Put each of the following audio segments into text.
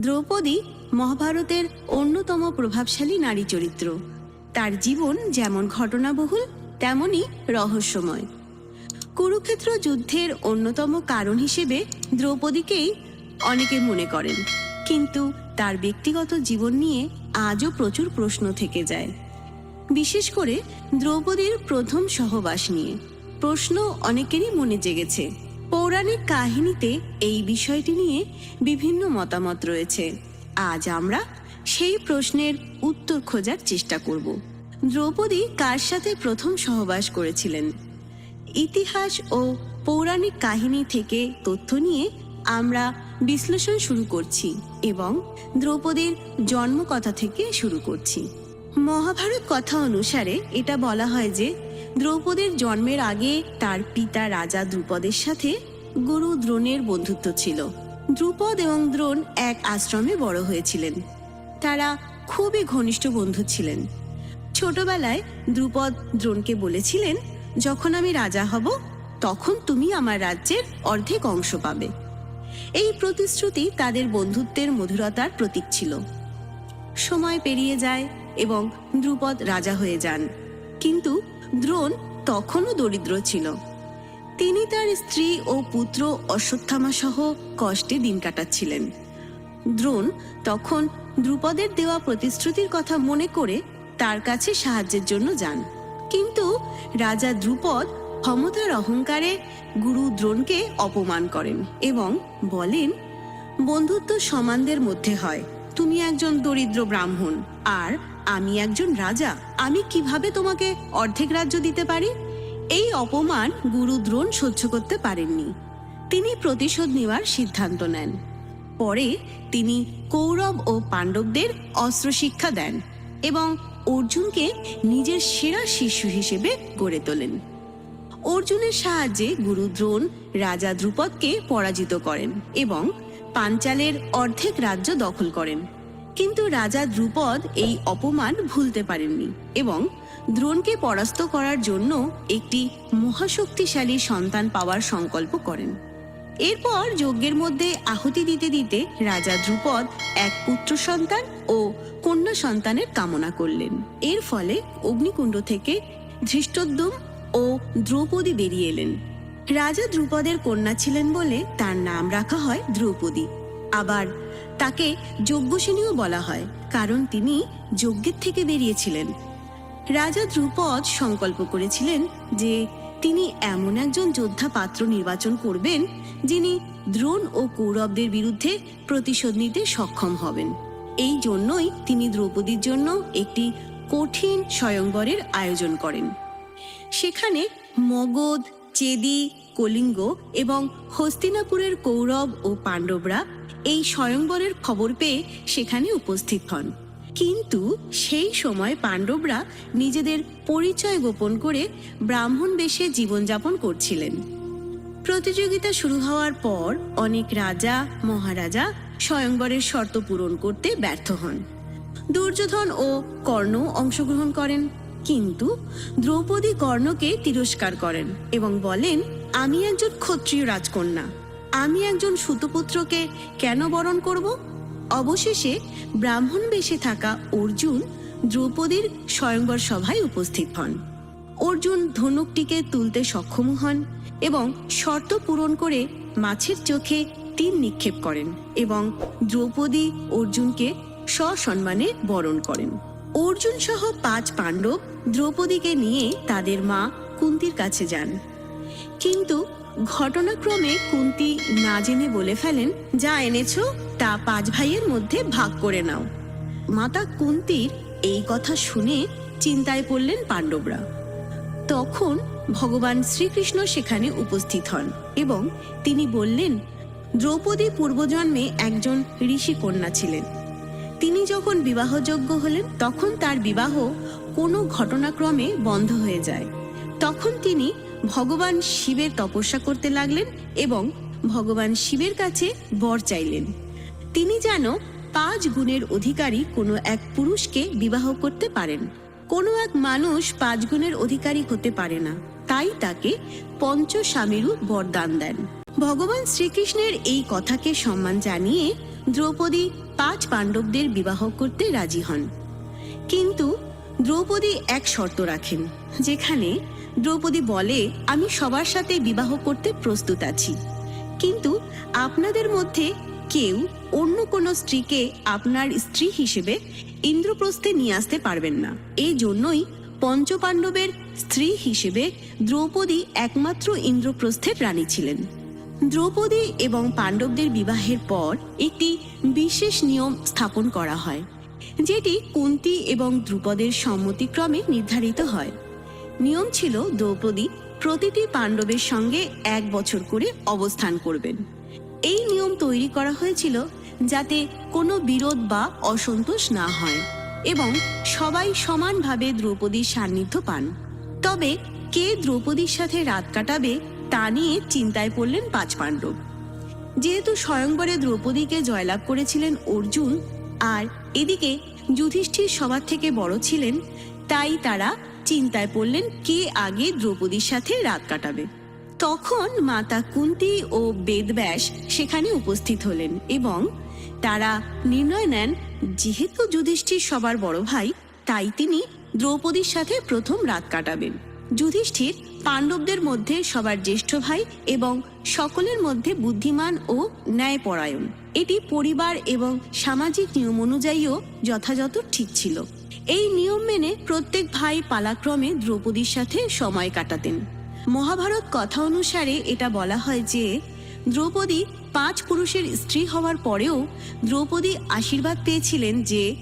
দ্রৌপদী মহাভারতের অন্যতম প্রভাবশালী নারী চরিত্র। তার জীবন যেমন ঘটনাবহুল, তেমনই রহস্যময়। কুরুক্ষেত্র যুদ্ধের অন্যতম কারণ হিসেবে দ্রৌপদীকেই অনেকে মনে করেন। কিন্তু তার ব্যক্তিগত জীবন নিয়ে আজও প্রচুর প্রশ্ন থেকে যায়। বিশেষ করে দ্রৌপদীর প্রথম সহবাস নিয়ে। প্রশ্ন অনেকেরই মনে জেগেছে। পৌরাণিক কাহিনীতে এই বিষয়টি নিয়ে বিভিন্ন মতামত রয়েছে। আজ আমরা সেই প্রশ্নের উত্তর খোঁজার চেষ্টা করব। দ্রৌপদী কার সাথে প্রথম সহবাস করেছিলেন? ইতিহাস ও পৌরাণিক কাহিনী থেকে তথ্য নিয়ে আমরা বিশ্লেষণ শুরু করছি এবং দ্রৌপদীর জন্মকথা থেকে শুরু করছি। মহাভারত কথা অনুসারে এটা বলা হয় যে দ্রৌপদীর জন্মের আগে তার পিতা রাজা দ্রুপদের সাথে গুরু দ্রোণের বন্ধুত্ব ছিল। দ্রুপদ এবং দ্রোণ এক আশ্রমে বড় হয়েছিলেন। তারা খুবই ঘনিষ্ঠ বন্ধু ছিলেন। ছোটবেলায় দ্রুপদ দ্রোণকে বলেছিলেন, যখন আমি রাজা হব, তখন তুমি আমার রাজ্যের অর্ধেক অংশ পাবে। এই প্রতিশ্রুতি তাদের বন্ধুত্বের মধুরতার প্রতীক ছিল। সময় পেরিয়ে যায় এবং দ্রুপদ রাজা হয়ে যান। কিন্তু দ্রোণ তখনও দরিদ্র ছিল। তিনি তার স্ত্রী ও পুত্র অশ্বত্থামা সহ কষ্টে দিন কাটাচ্ছিলেন। দ্রোণ তখন দ্রুপদের দেওয়া প্রতিশ্রুতির কথা মনে করে তার কাছে সাহায্যের জন্য যান। কিন্তু রাজা দ্রুপদ ক্ষমতার অহংকারে গুরু দ্রোণকে অপমান করেন এবং বলেন, বন্ধুত্ব সমানদের মধ্যে হয়। তুমি একজন দরিদ্র ব্রাহ্মণ, আর আমি একজন রাজা, আমি কীভাবে তোমাকে অর্ধেক রাজ্য দিতে পারি? এই অপমান গুরু দ্রোণ সহ্য করতে পারেননি। তিনি প্রতিশোধ নেওয়ার সিদ্ধান্ত নেন। পরে তিনি কৌরব ও পাণ্ডবদের অস্ত্র শিক্ষা দেন এবং অর্জুনকে নিজের সেরা শিশু হিসেবে গড়ে তোলেন। অর্জুনের সাহায্যে গুরু দ্রোণ রাজা দ্রুপদকে পরাজিত করেন এবং পাঞ্চালের অর্ধেক রাজ্য দখল করেন। কিন্তু রাজা দ্রুপদ এই অপমান ভুলতে পারেননি এবং দ্রোণকে পরাস্ত করার জন্য একটি মহাশক্তিশালী সন্তান পাওয়ার সংকল্প করেন। এরপর যজ্ঞের মধ্যে আহুতি দিতে দিতে রাজা দ্রুপদ এক পুত্র সন্তান ও কন্যা সন্তানের কামনা করলেন। এর ফলে অগ্নিকুণ্ড থেকে ধৃষ্টদ্যুম ও দ্রৌপদী বেরিয়ে এলেন। রাজা দ্রুপদের কন্যা ছিলেন বলে তার নাম রাখা হয় দ্রৌপদী। আবার তাকে যজ্ঞসেনীও বলা হয়, কারণ তিনি যজ্ঞের থেকে বেরিয়েছিলেন। রাজা ধ্রুপদ সংকল্প করেছিলেন যে তিনি এমন একজন যোদ্ধা পাত্র নির্বাচন করবেন, যিনি দ্রোণ ও কৌরবদের বিরুদ্ধে প্রতিশোধ নিতে সক্ষম হবেন। এই জন্যই তিনি দ্রৌপদীর জন্য একটি কঠিন স্বয়ংবরের আয়োজন করেন। সেখানে মগধ, চেদি, কলিঙ্গ এবং হস্তিনাপুরের কৌরব ও পাণ্ডবরা এই স্বয়ংবরের খবর পেয়ে সেখানে উপস্থিত হন। কিন্তু সেই সময় পাণ্ডবরা নিজেদের পরিচয় গোপন করে ব্রাহ্মণ বেশে জীবনযাপন করছিলেন। প্রতিযোগিতা শুরু হওয়ার পর অনেক রাজা, মহারাজা স্বয়ংবরের শর্ত পূরণ করতে ব্যর্থ হন। দুর্যোধন ও কর্ণ অংশগ্রহণ করেন, কিন্তু দ্রৌপদী কর্ণকে তিরস্কার করেন এবং বলেন, আমি একজন ক্ষত্রিয় রাজকন্যা। আমি একজন সুতপুত্রকে কেন বরণ করব? অবশেষে ব্রাহ্মণ বেশে থাকা অর্জুন দ্রৌপদীর স্বয়ংবর সভায় উপস্থিত হন। অর্জুন ধনুকটিকে তুলতে সক্ষম হন এবং শর্ত পূরণ করে মাছের চোখে তীর নিক্ষেপ করেন এবং দ্রৌপদী অর্জুনকে সসম্মানে বরণ করেন। অর্জুন সহ পাঁচ পাণ্ডব দ্রৌপদীকে নিয়ে তাদের মা কুন্তির কাছে যান। কিন্তু ঘটনাক্রমে কুন্তি না জেনে বলে ফেলেন, যা এনেছ, তা পাঁচ ভাইয়ের মধ্যে ভাগ করে নাও। মাতা কুন্তির এই কথা শুনে চিন্তায় পড়লেন পাণ্ডবরা। তখন ভগবান শ্রীকৃষ্ণ সেখানে উপস্থিত হন এবং তিনি বললেন, দ্রৌপদী পূর্বজন্মে একজন ঋষি কন্যা ছিলেন। তিনি যখন বিবাহযোগ্য হলেন, তখন তার বিবাহ কোনো ঘটনাক্রমে বন্ধ হয়ে যায়। তখন তিনি ভগবান শিবের তপস্যা করতে লাগলেন এবং ভগবান শিবের কাছে বর চাইলেন। তিনি যেন পাঁচ গুণের অধিকারী কোনো এক পুরুষকে বিবাহ করতে পারেন। কোনো এক মানুষ পাঁচ গুণের অধিকারী হতে পারে না। তাই তাকে পঞ্চস্বামীরু বরদান দেন। ভগবান শ্রীকৃষ্ণের এই কথাকে সম্মান জানিয়ে দ্রৌপদী পাঁচ পাণ্ডবদের বিবাহ করতে রাজি হন। কিন্তু দ্রৌপদী এক শর্ত রাখেন, যেখানে দ্রৌপদী বলে, আমি সবার সাথে বিবাহ করতে প্রস্তুত আছি। কিন্তু আপনাদের মধ্যে কেউ অন্য কোনো স্ত্রীকে আপনার স্ত্রী হিসেবে ইন্দ্রপ্রস্থে নিয়ে আসতে পারবেন না। এই জন্যই পঞ্চপাণ্ডবের স্ত্রী হিসেবে দ্রৌপদী একমাত্র ইন্দ্রপ্রস্থের রানী ছিলেন। দ্রৌপদী এবং পাণ্ডবদের বিবাহের পর একটি বিশেষ নিয়ম স্থাপন করা হয়, যেটি কুন্তি এবং দ্রুপদের সম্মতিক্রমে নির্ধারিত হয়। নিয়ম ছিল দ্রৌপদী প্রতিটি পাণ্ডবের সঙ্গে এক বছর করে অবস্থান করবেন। এই নিয়ম তৈরি করা হয়েছিল যাতে কোনো বিরোধ বা অসন্তোষ না হয় এবং সবাই সমানভাবে দ্রৌপদীর সান্নিধ্য পান। তবে কে দ্রৌপদীর সাথে রাত কাটাবে তা নিয়ে চিন্তায় পড়লেন পাঁচ পাণ্ডব। যেহেতু স্বয়ংবরে দ্রৌপদীকে জয়লাভ করেছিলেন অর্জুন, আর এদিকে যুধিষ্ঠির সবার থেকে বড় ছিলেন, তাই তারা চিন্তায় পড়লেন কে আগে দ্রৌপদীর সাথে রাত কাটাবে। তখন মাতা কুন্তি ও বেদব্যাস সেখানে উপস্থিত হলেন এবং তারা নির্ণয় নেন, যেহেতু যুধিষ্ঠির সবার বড় ভাই, তাই তিনি দ্রৌপদীর সাথে প্রথম রাত কাটাবেন। যুধিষ্ঠির পাণ্ডবদের মধ্যে সবার জ্যেষ্ঠ ভাই এবং সকলের মধ্যে বুদ্ধিমান ও ন্যায়পরায়ণ। এটি পরিবার এবং সামাজিক নিয়ম অনুযায়ীও যথাযথ ঠিক ছিল। এই নিয়ম মেনে প্রত্যেক ভাই পালাক্রমে দ্রৌপদীর সাথে সময় কাটাতেন। মহাভারত কথা অনুসারে এটা বলা হয় যে, দ্রৌপদী পাঁচ পুরুষের স্ত্রী হওয়ার পরেও দ্রৌপদী আশীর্বাদ পেয়েছিলেন যে,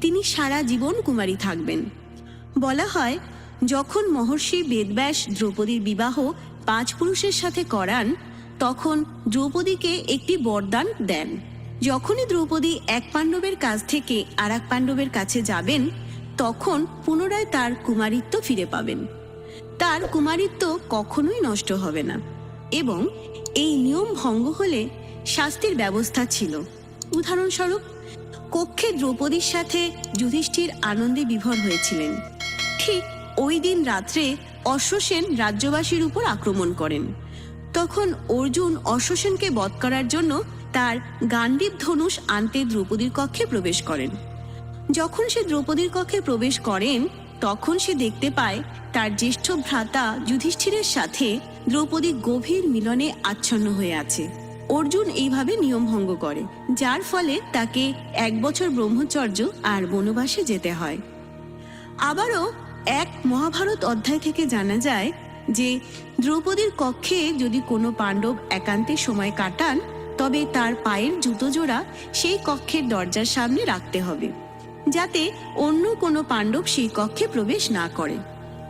তিনি সারা জীবন কুমারী থাকবেন। বলা হয়, যখন মহর্ষি বেদব্যাস দ্রৌপদীর বিবাহ পাঁচ পুরুষের সাথে করান, তখন দ্রৌপদীকে একটি বরদান দেন। যখনই দ্রৌপদী এক পাণ্ডবের কাছ থেকে আর পাণ্ডবের কাছে যাবেন তখন পুনরায় তার কুমারিত্ব ফিরে পাবেন। তার কুমারিত্ব কখনোই নষ্ট হবে না। এবং এই নিয়ম ভঙ্গ হলে শাস্তির ব্যবস্থা ছিল। উদাহরণস্বরূপ, কক্ষে দ্রৌপদীর সাথে যুধিষ্ঠির আনন্দে বিভোর হয়েছিলেন। ঠিক ওই দিন রাত্রে অশ্বসেন রাজ্যবাসীর উপর আক্রমণ করেন। তখন অর্জুন অশ্বসেনকে বধ করার জন্য তার গান্ডীব ধনুষ আনতে দ্রৌপদীর কক্ষে প্রবেশ করেন। যখন সে দ্রৌপদীর কক্ষে প্রবেশ করেন, তখন সে দেখতে পায় তার জ্যেষ্ঠ ভ্রাতা যুধিষ্ঠিরের সাথে দ্রৌপদী গভীর মিলনে আচ্ছন্ন হয়ে আছে। অর্জুন এইভাবে নিয়ম ভঙ্গ করে, যার ফলে তাকে এক বছর ব্রহ্মচর্য আর বনবাসে যেতে হয়। আবারও এক মহাভারত অধ্যায় থেকে জানা যায় যে দ্রৌপদীর কক্ষে যদি কোনো পাণ্ডব একান্তে সময় কাটান, তবে তার পায়ের জুতো জোড়া সেই কক্ষের দরজার সামনে রাখতে হবে। যাতে অন্য কোনো পাণ্ডব সেই কক্ষে প্রবেশ না করে।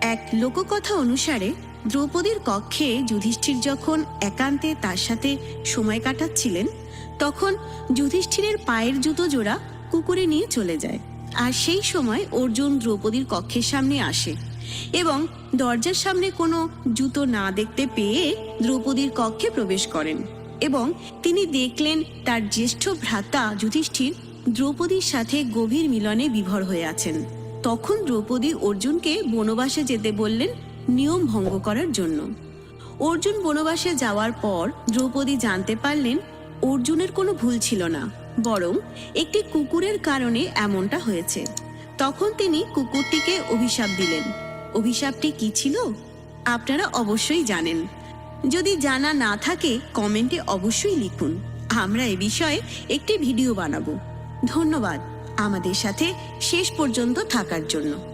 এক লোককথা অনুসারে দ্রৌপদীর কক্ষে যুধিষ্ঠির যখন একান্তে তার সাথে সময় কাটাচ্ছিলেন, তখন যুধিষ্ঠিরের পায়ের জুতো জোড়া কুকুরে নিয়ে চলে যায়। আর সেই সময় অর্জুন দ্রৌপদীর কক্ষের সামনে আসে এবং দরজার সামনে কোনো জুতো না দেখতে পেয়ে দ্রৌপদীর কক্ষে প্রবেশ করেন এবং তিনি দেখলেন তার জ্যেষ্ঠ ভ্রাতা যুধিষ্ঠির দ্রৌপদীর সাথে গভীর মিলনে বিভর হয়ে আছেন। তখন দ্রৌপদী অর্জুনকে বনবাসে যেতে বললেন নিয়ম ভঙ্গ করার জন্য। অর্জুন বনবাসে যাওয়ার পর দ্রৌপদী জানতে পারলেন অর্জুনের কোনো ভুল ছিল না, বরং একটি কুকুরের কারণে এমনটা হয়েছে। তখন তিনি কুকুরটিকে অভিশাপ দিলেন। অভিশাপটি কি ছিল? আপনারা অবশ্যই জানেন। যদি জানা না থাকে, কমেন্টে অবশ্যই লিখুন। আমরা এ বিষয়ে একটি ভিডিও বানাবো। ধন্যবাদ আমাদের সাথে শেষ পর্যন্ত থাকার জন্য।